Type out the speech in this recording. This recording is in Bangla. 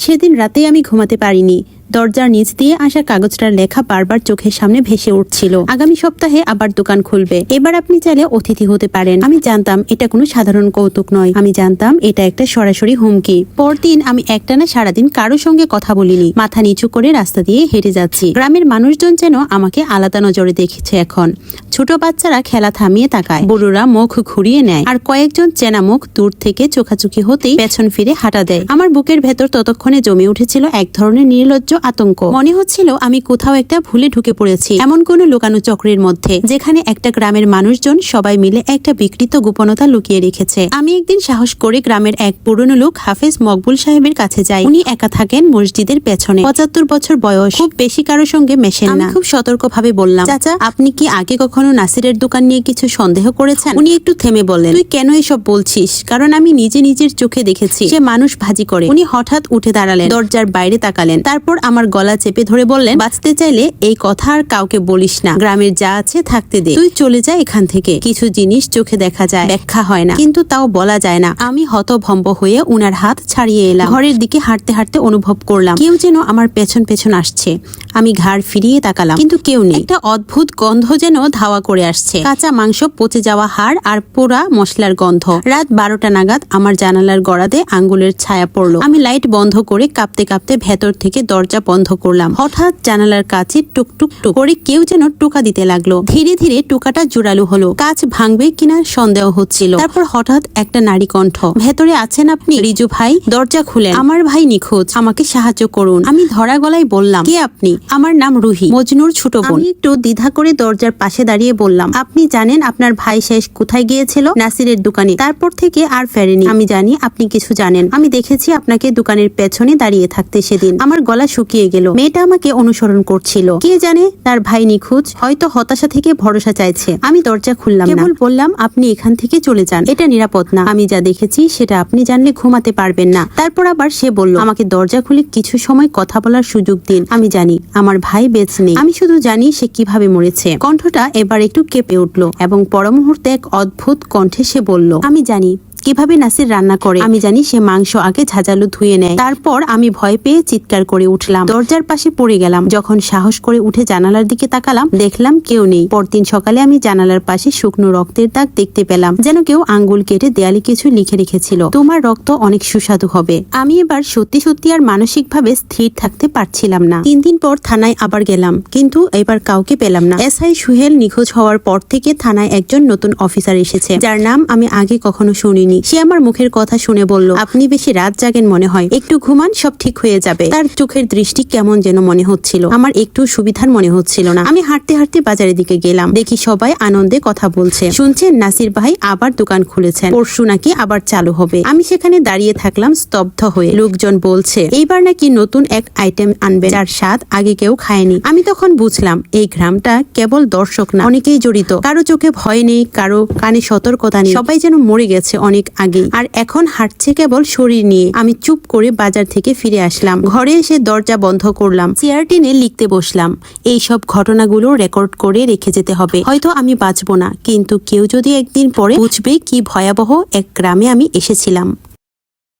সেদিন রাতে আমি ঘুমাতে পারিনি। দরজার নিচ দিয়ে আসা কাগজটার লেখা বারবার চোখের সামনে ভেসে উঠছিল। আগামী সপ্তাহে আবার দোকান খুলবে। এবার আপনি চাইলে অতিথি হতে পারেন। আমি জানতাম এটা কোনো সাধারণ কৌতুক নয়। আমি জানতাম এটা একটা সরাসরি হুমকি। পরদিন আমি একটানা সারাদিন কারও সঙ্গে কথা বলিনি। মাথা নিচু করে রাস্তা দিয়ে হেঁটে যাচ্ছি। গ্রামের মানুষজন যেন আমাকে আলাদা নজরে দেখেছে এখন। ছোট বাচ্চারা খেলা থামিয়ে তাকায়। বুড়োরা মুখ ঘুরিয়ে নেয়। আর কয়েকজন চেনা মুখ দূর থেকে চোখাচোখি হতেই পেছন ফিরে হাঁটা দেয়। আমার বুকের ভেতর ততক্ষণে জমে উঠেছিল এক ধরনের নির্লজ্জ আতঙ্ক। মনে হচ্ছিল আমি কোথাও একটা ভুলে ঢুকে পড়েছি। এমন কোন লুকানো চক্রের মধ্যে যেখানে একটা গ্রামের মানুষজন সবাই মিলে একটা বিকৃত গোপনতা লুকিয়ে রেখেছে। আমি একদিন সাহস করে গ্রামের এক পুরনো লোক হাফেজ মকবুল সাহেবের কাছে যাই। উনি একা থাকেন মসজিদের পেছনে। পঁচাত্তর বছর বয়স। খুব বেশি কারোর সঙ্গে মেশেন না। খুব সতর্কভাবে বললাম চাচা আপনি কি আগে কখনো নাসিরের দোকান নিয়ে কিছু সন্দেহ করেছেন? উনি একটু থেমে বললেন তুই কেন এসব বলছিস? কারণ আমি নিজে নিজের চোখে দেখেছি। সে মানুষ ভাজি করে। উনি হঠাৎ উঠে দাঁড়ালেন দরজার বাইরে তাকালেন। তারপর আমার গলা চেপে ধরে বললেন, বাঁচতে চাইলে এই কথা আর কাউকে বলিস না। গ্রামের যা আছে থাকতে দে। তুই চলে যা এখান থেকে। কিছু জিনিস চোখে দেখা যায়। ব্যাখ্যা হয় না। কিন্তু তাও বলা যায় না। আমি হতভম্ব হয়ে উনার হাত ছাড়িয়ে এলাম। ঘরের দিকে হাঁটতে হাঁটতে অনুভব করলাম। কেউ যেন আমার পেছন পেছন আসছে। আমি ঘাড় ফিরিয়ে তাকালাম। কিন্তু কেউ নেই। একটা অদ্ভুত গন্ধ যেন ধাওয়া করে আসছে। কাঁচা মাংস পচে যাওয়া হাড় আর পোড়া মশলার গন্ধ। রাত বারোটা নাগাদ আমার জানালার গড়াতে আঙ্গুলের ছায়া পড়ল। আমি লাইট বন্ধ করে কাঁপতে কাঁপতে ভেতর থেকে দরজা বন্ধ করলাম। হঠাৎ জানালার কাছে টুকটুক টুক করে কেউ যেন টোকা দিতে লাগল। ধীরে ধীরে টোকাটা জোরালো হলো। কাজ ভাঙবে কিনা সন্দেহ হচ্ছিল। তারপর হঠাৎ একটা নারী কণ্ঠ, ভেতরে আছেন আপনি? রিজু ভাই, দরজা খুলেন। আমার ভাই নিখোঁজ। আমাকে সাহায্য করুন। আমি ধরা গলায় বললাম, কে আপনি? আমার নাম রুহি। মজনুর ছোট বোন। একটু দ্বিধা করে দরজার পাশে দাঁড়িয়ে বললাম আপনি জানেন আপনার ভাই শেষ কোথায় গিয়েছিল? নাসিরের দোকানে। তারপর থেকে আর ফেরেনি। আমি জানি আপনি কিছু জানেন। আমি দেখেছি আপনাকে দোকানের পেছনে দাঁড়িয়ে থাকতে সেদিন। আমার গলা শুকিয়ে গেল। মেয়েটা আমাকে অনুসরণ করছিল। কে জানে তার ভাই নিখোঁজ হয়তো হতাশা থেকে ভরসা চাইছে। আমি দরজা খুললাম কেবল বললাম আপনি এখান থেকে চলে যান। এটা নিরাপদ না। আমি যা দেখেছি সেটা আপনি জানলে ঘুমাতে পারবেন না। তারপর আবার সে বলল আমাকে দরজা খুলে কিছু সময় কথা বলার সুযোগ দিন। আমি জানি আমার ভাই বেঁচে নেই। আমি শুধু জানি সে কীভাবে মরেছে। কণ্ঠটা এবার একটু কেঁপে উঠল এবং পর মুহূর্তে এক অদ্ভুত কণ্ঠে সে বলল, আমি জানি কীভাবে নাসির রান্না করে? আমি জানি সে মাংস আগে ঝাঁঝালো ধুয়ে নেয়। তারপর আমি ভয় পেয়ে চিৎকার করে উঠলাম। দরজার পাশে পড়ে গেলাম। যখন সাহস করে উঠে জানালার দিকে তাকালাম, দেখলাম কেউ নেই। পরদিন সকালে আমি জানালার পাশে শুকনো রক্তের দাগ দেখতে পেলাম, যেন কেউ আঙ্গুল কেটে দেয়ালে কিছু লিখে রেখেছিল। তোমার রক্ত অনেক সুস্বাদু হবে। আমি এবার সত্যি সত্যি আর মানসিকভাবে স্থির থাকতে পারছিলাম না। তিন দিন পর থানায় আবার গেলাম, কিন্তু এবার কাউকে পেলাম না। এস আই সুহেল নিখোঁজ হওয়ার পর থেকে থানায় একজন নতুন অফিসার এসেছে, যার নাম আমি আগে কখনো শুনিনি। সে আমার মুখের কথা শুনে বলল, আপনি বেশি রাত জাগেন মনে হয়। একটু ঘুমান, সব ঠিক হয়ে যাবে। তার চোখের দৃষ্টি কেমন যেন মনে হচ্ছিল। আমার একটু সুবিধার মনে হচ্ছিল না। আমি হাঁটতে হাঁটতে বাজারের দিকে গেলাম। দেখি সবাই আনন্দে কথা বলছে। শুনছেন, নাসির ভাই আবার দোকান খুলেছেন। পরশু নাকি আবার চালু হবে। আমি সেখানে দাঁড়িয়ে থাকলাম স্তব্ধ হয়ে। লোকজন বলছে, এইবার নাকি নতুন এক আইটেম আনবে যার স্বাদ আগে কেউ খায়নি। আমি তখন বুঝলাম, এই গ্রামটা কেবল দর্শক না, অনেকেই জড়িত। কারও চোখে ভয় নেই, কারও কানে সতর্কতা নেই। সবাই যেন মরে গেছে অনেক আগেই। আর এখন হাঁটছে কেবল শরীর নিয়ে। আমি চুপ করে বাজার থেকে ফিরে আসলাম। ঘরে এসে দরজা বন্ধ করলাম। চেয়ার টেনে লিখতে বসলাম। এই সব ঘটনাগুলো রেকর্ড করে রেখে যেতে হবে। হয়তো আমি বাঁচবো না, কিন্তু কেউ যদি একদিন পরে বুঝবে কি ভয়াবহ এক গ্রামে আমি এসেছিলাম।